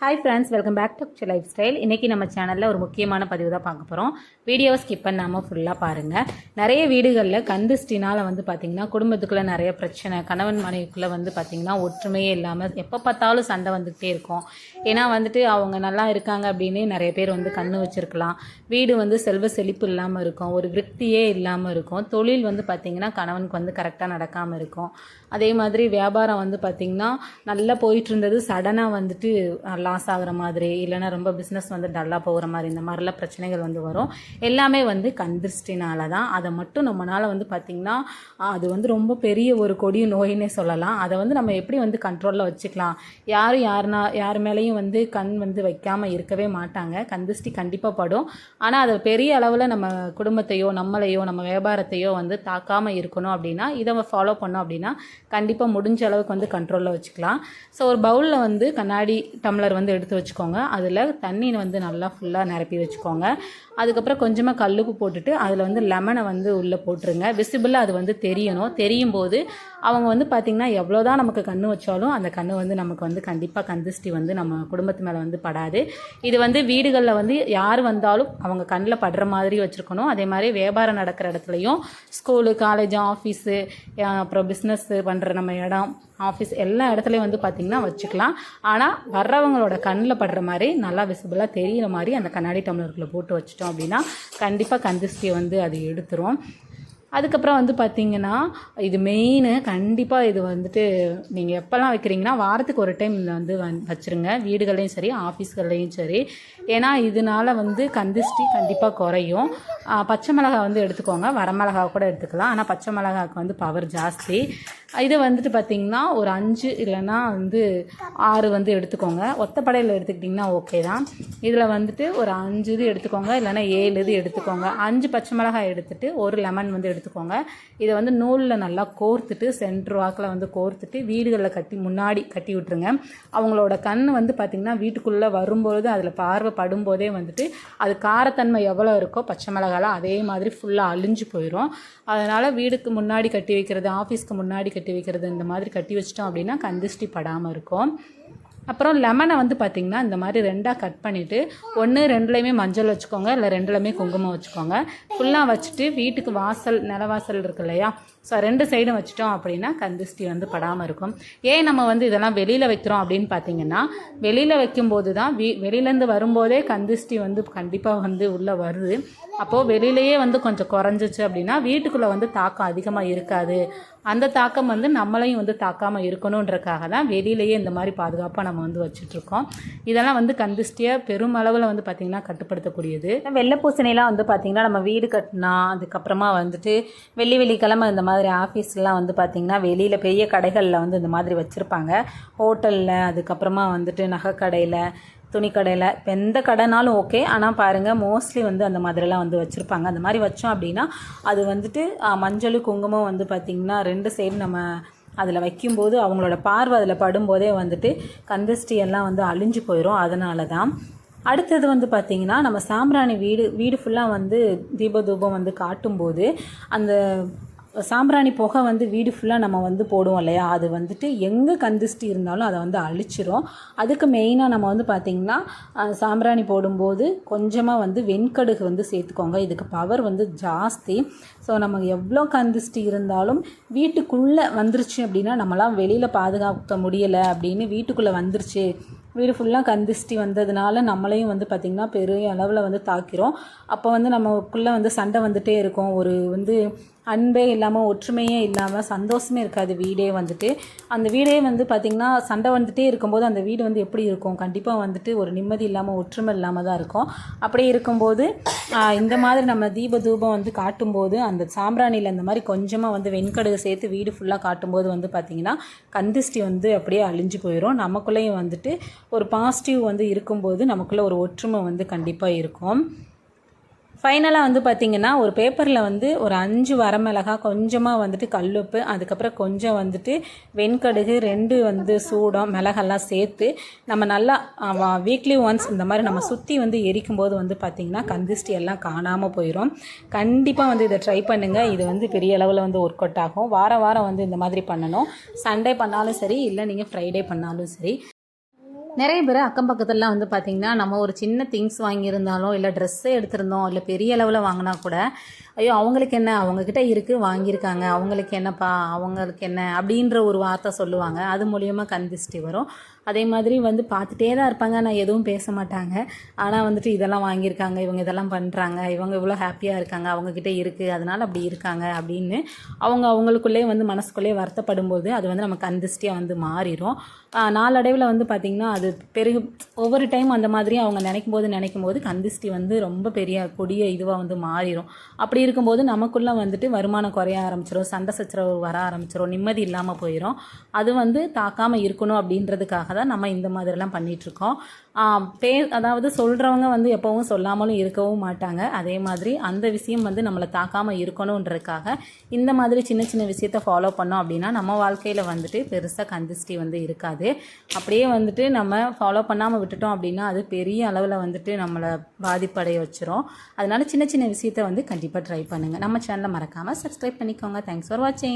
Hi friends welcome back to lifestyle இன்றைக்கி நம்ம சேனலில் ஒரு முக்கியமான பதிவு தான் பார்க்க போகிறோம் வீடியோவை ஸ்கிப் பண்ணாமல் ஃபுல்லாக பாருங்கள் நிறைய வீடுகளில் கந்துஸ்டினால் வந்து பார்த்திங்கன்னா குடும்பத்துக்குள்ளே நிறைய பிரச்சனை கணவன் மனைவிக்குள்ளே வந்து பார்த்திங்கன்னா ஒற்றுமையே இல்லாமல் எப்போ பார்த்தாலும் சண்டை வந்துக்கிட்டே இருக்கும். ஏன்னா வந்துட்டு அவங்க நல்லா இருக்காங்க அப்படின்னு நிறைய பேர் வந்து கண்ணு வச்சுருக்கலாம். வீடு வந்து செல்வ செழிப்பு இல்லாமல் இருக்கும் ஒரு விருத்தியே இல்லாமல் இருக்கும். தொழில் வந்து பார்த்திங்கன்னா கணவனுக்கு வந்து கரெக்டாக நடக்காமல் இருக்கும். அதே மாதிரி வியாபாரம் வந்து பார்த்திங்கன்னா நல்லா போயிட்டு இருந்தது சடனாக வந்துட்டு லாஸ் ஆகுற மாதிரி இல்லைன்னா ரொம்ப பிஸ்னஸ் வந்து டல்லாக போகிற மாதிரி இந்த மாதிரிலாம் பிரச்சனைகள் வந்து வரும். எல்லாமே வந்து கந்திருஷ்டினால தான் அதை மட்டும் நம்மளால் வந்து பார்த்திங்கன்னா அது வந்து ரொம்ப பெரிய ஒரு கொடிய நோயினே சொல்லலாம். அதை வந்து நம்ம எப்படி வந்து கண்ட்ரோலில் வச்சுக்கலாம்? யாரும் யாருனா யார் மேலேயும் வந்து கண் வந்து வைக்காமல் இருக்கவே மாட்டாங்க. கந்திருஷ்டி கண்டிப்பாக படும். ஆனால் அதை பெரிய அளவில் நம்ம குடும்பத்தையோ நம்மளையோ நம்ம வியாபாரத்தையோ வந்து தாக்காமல் இருக்கணும் அப்படின்னா இதை ஃபாலோ பண்ணோம் அப்படின்னா கண்டிப்பாக முடிஞ்ச அளவுக்கு வந்து கண்ட்ரோலில் வச்சுக்கலாம். ஸோ ஒரு பவுலில் வந்து கண்ணாடி டம்ளர் வந்து எடுத்து வச்சுக்கோங்க. அதில் தண்ணி வந்து நல்லா ஃபுல்லாக நிரப்பி வச்சுக்கோங்க. அதுக்கப்புறம் கொஞ்சமாக கல்லுப்பு போட்டுட்டு அதில் வந்து லெமனை வந்து உள்ளே போட்டுருங்க. விசிபிளாக அது வந்து தெரியணும். தெரியும் போது அவங்க வந்து பார்த்திங்கன்னா எவ்வளோ தான் நமக்கு கண்ணு வச்சாலும் அந்த கண்ணு வந்து நமக்கு வந்து கண்டிப்பாக கந்திஷ்டி வந்து நம்ம குடும்பத்து மேலே வந்து படாது. இது வந்து வீடுகளில் வந்து யார் வந்தாலும் அவங்க கண்ணில் படுற மாதிரி வச்சுருக்கணும். அதே மாதிரி வியாபாரம் நடக்கிற இடத்துலையும் ஸ்கூலு காலேஜ் ஆஃபீஸு அப்புறம் பிஸ்னஸ்ஸு பண்ணுற நம்ம இடம் ஆஃபீஸ் எல்லா இடத்துலையும் வந்து பார்த்திங்கன்னா வச்சுக்கலாம். ஆனால் வர்றவங்களோட கண்ணில் படுற மாதிரி நல்லா விசிபிளாக தெரிகிற மாதிரி அந்த கண்ணாடி டம்ளர்களை போட்டு வச்சிட்டோம் அப்படின்னா கண்டிப்பாக கந்திஷ்டியை வந்து அது எடுத்துரும். அதுக்கப்புறம் வந்து பார்த்திங்கன்னா இது மெயின் கண்டிப்பாக இது வந்துட்டு நீங்கள் எப்போல்லாம் வைக்கிறீங்கன்னா வாரத்துக்கு ஒரு டைம் இதை வந்து வந் வச்சுருங்க. வீடுகள்லையும் சரி ஆஃபீஸ்கள்லையும் சரி. ஏன்னா இதனால் வந்து கந்திஷ்டி கண்டிப்பாக குறையும். பச்சை மிளகா வந்து எடுத்துக்கோங்க. வரமிளகா கூட எடுத்துக்கலாம். ஆனால் பச்சை மிளகாவுக்கு வந்து பவர் ஜாஸ்தி. இது வந்துட்டு பார்த்திங்கன்னா ஒரு அஞ்சு இல்லைன்னா வந்து ஆறு வந்து எடுத்துக்கோங்க. ஒத்தப்படையில் எடுத்துக்கிட்டிங்கன்னா ஓகே தான். இதில் வந்துட்டு ஒரு அஞ்சு இது எடுத்துக்கோங்க. இல்லைன்னா ஏழு இது எடுத்துக்கோங்க. அஞ்சு பச்சை மிளகாய் எடுத்துகிட்டு ஒரு லெமன் வந்து எடுத்துக்கோங்க. இதை வந்து நூலில் நல்லா கோர்த்துட்டு சென்ட்ரு வாக்கில் வந்து கோர்த்துட்டு வீடுகளில் கட்டி முன்னாடி கட்டி விட்ருங்க அவங்களோட கண் வந்து பார்த்திங்கன்னா வீட்டுக்குள்ளே வரும்பொழுது அதில் பார்வை படும்போதே வந்துட்டு அது காரத்தன்மை எவ்வளோ இருக்கோ பச்சை மிளகாலாம் அதே மாதிரி ஃபுல்லாக அழிஞ்சு போயிடும் அதனால் வீடுக்கு முன்னாடி கட்டி வைக்கிறது ஆஃபீஸ்க்கு முன்னாடி கட்டி வைக்கிறது இந்த மாதிரி கட்டி வச்சிட்டோம் அப்படின்னா கந்திஷ்டி படாமல் இருக்கும். அப்புறம் லெமனை வந்து பார்த்திங்கன்னா இந்த மாதிரி ரெண்டாக கட் பண்ணிவிட்டு ஒன்று ரெண்டுலேயுமே மஞ்சள் வச்சுக்கோங்க. இல்லை ரெண்டுலேயுமே குங்குமம் வச்சுக்கோங்க. ஃபுல்லாக வச்சுட்டு வீட்டுக்கு வாசல் நிலவாசல் இருக்கு இல்லையா? ஸோ ரெண்டு சைடும் வச்சுட்டோம் அப்படின்னா கந்திஷ்டி வந்து படாமல் இருக்கும். ஏன் நம்ம வந்து இதெல்லாம் வெளியில் வைக்கிறோம் அப்படின்னு பார்த்தீங்கன்னா வெளியில் வைக்கும்போது தான் வீ வெளியிலேருந்து வரும்போதே கந்திஷ்டி வந்து கண்டிப்பாக வந்து உள்ளே வருது. அப்போது வெளியிலேயே வந்து கொஞ்சம் குறைஞ்சிச்சு அப்படின்னா வீட்டுக்குள்ளே வந்து தாக்கம் அதிகமாக இருக்காது. அந்த தாக்கம் வந்து நம்மளையும் வந்து தாக்காமல் இருக்கணுன்றக்காக தான் வெளியிலேயே இந்த மாதிரி பாதுகாப்பாக நம்ம நம்ம வந்து வச்சுட்ருக்கோம். இதெல்லாம் வந்து கந்திஷ்டியை பெருமளவில் வந்து பார்த்திங்கன்னா கட்டுப்படுத்தக்கூடியது. வெள்ளை பூசணிலாம் வந்து பார்த்திங்கன்னா நம்ம வீடு கட்டினா அதுக்கப்புறமா வந்துட்டு வெள்ளி வெள்ளிக்கிழமை இந்த மாதிரி ஆஃபீஸ்லாம் வந்து பார்த்திங்கன்னா வெளியில் பெரிய கடைகளில் வந்து இந்த மாதிரி வச்சுருப்பாங்க. ஹோட்டலில் அதுக்கப்புறமா வந்துட்டு நகைக்கடையில் துணிக்கடையில் இப்போ எந்த கடைனாலும் ஓகே. ஆனால் பாருங்கள் மோஸ்ட்லி வந்து அந்த மாதிரிலாம் வந்து வச்சுருப்பாங்க. அந்த மாதிரி வச்சோம் அப்படின்னா அது வந்துட்டு மஞ்சள் குங்குமம் வந்து பார்த்திங்கன்னா ரெண்டு சைடு நம்ம அதில் வைக்கும்போது அவங்களோட பார்வை அதில் படும்போதே வந்துட்டு கந்தஸ்டி எல்லாம் வந்து அழிஞ்சு போயிடும் அதனால தான் அடுத்தது வந்து பார்த்திங்கன்னா நம்ம சாம்பிராணி வீடு வீடு ஃபுல்லாக வந்து தீப தூபம் வந்து காட்டும்போது அந்த சாம்பிராணி புகை வந்து வீடு ஃபுல்லாக நம்ம வந்து போடுவோம் இல்லையா? அது வந்துட்டு எங்கே கந்திஷ்டி இருந்தாலும் அதை வந்து அழிச்சிரும். அதுக்கு மெயினாக நம்ம வந்து பார்த்திங்கன்னா சாம்பிராணி போடும்போது கொஞ்சமாக வந்து வெண்கடுகு வந்து சேர்த்துக்கோங்க. இதுக்கு பவர் வந்து ஜாஸ்தி. ஸோ நம்ம எவ்வளோ கந்திஷ்டி இருந்தாலும் வீட்டுக்குள்ளே வந்துருச்சு அப்படின்னா நம்மளாம் வெளியில் பாதுகாக்க முடியலை அப்படின்னு வீட்டுக்குள்ளே வந்துருச்சு. வீடு ஃபுல்லாக கந்திஷ்டி வந்ததுனால நம்மளையும் வந்து பார்த்திங்கன்னா பெரிய அளவில் வந்து தாக்கிறோம் அப்போ வந்து நமக்குள்ளே வந்து சண்டை வந்துகிட்டே இருக்கும். ஒரு வந்து அன்பே இல்லாமல் ஒற்றுமையே இல்லாமல் சந்தோஷமே இருக்காது வீடே வந்துட்டு. அந்த வீடே வந்து பார்த்திங்கன்னா சண்டை வந்துகிட்டே இருக்கும்போது அந்த வீடு வந்து எப்படி இருக்கும்? கண்டிப்பாக வந்துட்டு ஒரு நிம்மதி இல்லாமல் ஒற்றுமை இல்லாமல் தான் இருக்கும். அப்படி இருக்கும்போது இந்த மாதிரி நம்ம தீப தூபம் வந்து காட்டும்போது அந்த சாம்பிராணியில் இந்த மாதிரி கொஞ்சமாக வந்து வெண்கடுகு சேர்த்து வீடு ஃபுல்லாக காட்டும்போது வந்து பார்த்திங்கன்னா கந்திஷ்டி வந்து அப்படியே அழிஞ்சு போயிடும் நமக்குள்ளேயும் வந்துட்டு ஒரு பாசிட்டிவ் வந்து இருக்கும்போது நமக்குள்ளே ஒரு ஒற்றுமை வந்து கண்டிப்பாக இருக்கும். ஃபைனலாக வந்து பார்த்திங்கன்னா ஒரு பேப்பரில் வந்து ஒரு அஞ்சு வரமிளகா கொஞ்சமாக வந்துட்டு கல்லுப்பு அதுக்கப்புறம் கொஞ்சம் வந்துட்டு வெண்கடுகு ரெண்டு வந்து சூடம் மிளகெல்லாம் சேர்த்து நம்ம நல்லா வீக்லி ஒன்ஸ் இந்த மாதிரி நம்ம சுற்றி வந்து எரிக்கும் போது வந்து பார்த்திங்கன்னா கந்திஷ்டி எல்லாம் காணாமல் போயிடும் கண்டிப்பாக வந்து இதை ட்ரை பண்ணுங்கள் இது வந்து பெரிய அளவில் வந்து ஒர்க் அவுட் ஆகும். வாரம் வாரம் வந்து இந்த மாதிரி பண்ணணும். சண்டே பண்ணாலும் சரி இல்லை நீங்கள் ஃப்ரைடே பண்ணாலும் சரி. நிறைய பேர் அக்கம் பக்கத்துலலாம் வந்து பார்த்திங்கன்னா நம்ம ஒரு சின்ன திங்ஸ் வாங்கியிருந்தாலும் இல்லை ட்ரெஸ்ஸே எடுத்திருந்தோம் இல்லை பெரிய அளவில் வாங்கினா கூட ஐயோ அவங்களுக்கு என்ன? அவங்கக்கிட்ட இருக்குது வாங்கியிருக்காங்க. அவங்களுக்கு என்னப்பா? அவங்களுக்கு என்ன? அப்படின்ற ஒரு வார்த்தை சொல்லுவாங்க. அது மூலியமாக கந்திஷ்டி வரும். அதே மாதிரி வந்து பார்த்துட்டே தான் இருப்பாங்க. ஆனால் எதுவும் பேச மாட்டாங்க. ஆனால் வந்துட்டு இதெல்லாம் வாங்கியிருக்காங்க. இவங்க இதெல்லாம் பண்ணுறாங்க இவங்க இவ்வளோ ஹாப்பியாக இருக்காங்க. அவங்கக்கிட்ட இருக்குது அதனால் அப்படி இருக்காங்க அப்படின்னு அவங்க அவங்களுக்குள்ளே வந்து மனசுக்குள்ளே வருத்தப்படும் போது அது வந்து நமக்கு கந்திஷ்டியாக வந்து மாறிடும் நாளடைவில் வந்து பார்த்திங்கன்னா அது பெருகு ஒவ்வொரு டைம் அந்த மாதிரி அவங்க நினைக்கும் போது நினைக்கும் போது கந்திஷ்டி வந்து ரொம்ப பெரிய கொடிய இதுவாக வந்து மாறிடும் அப்படி இருக்கும்போது நமக்குள்ளே வந்துட்டு வருமானம் குறைய ஆரம்பிச்சிடும் சண்டை சச்சரவு வர ஆரம்பிச்சிடும் நிம்மதி இல்லாமல் போயிடும் அது வந்து தாக்காமல் இருக்கணும் அப்படின்றதுக்காக தான் நம்ம இந்த மாதிரிலாம் பண்ணிகிட்ருக்கோம் பே அதாவது சொல்கிறவங்க வந்து எப்போவும் சொல்லாமலும் இருக்கவும் மாட்டாங்க. அதே மாதிரி அந்த விஷயம் வந்து நம்மளை தாக்காமல் இருக்கணுன்றதுக்காக இந்த மாதிரி சின்ன சின்ன விஷயத்த ஃபாலோ பண்ணோம் அப்படின்னா நம்ம வாழ்க்கையில் வந்துட்டு பெருசாக கந்திஷ்டி வந்து இருக்காது. அப்படியே வந்துட்டு நம்ம ஃபாலோ பண்ணாமல் விட்டுட்டோம் அப்படின்னா அது பெரிய அளவில் வந்துட்டு நம்மளை பாதிப்படைய வச்சிரும். அதனால் சின்ன சின்ன விஷயத்த வந்து கண்டிப்பாக ட்ரை பண்ணுங்கள் நம்ம சேனலை மறக்காமல் சப்ஸ்கிரைப் பண்ணிக்கோங்க. தேங்க்ஸ் ஃபார் வாட்சிங்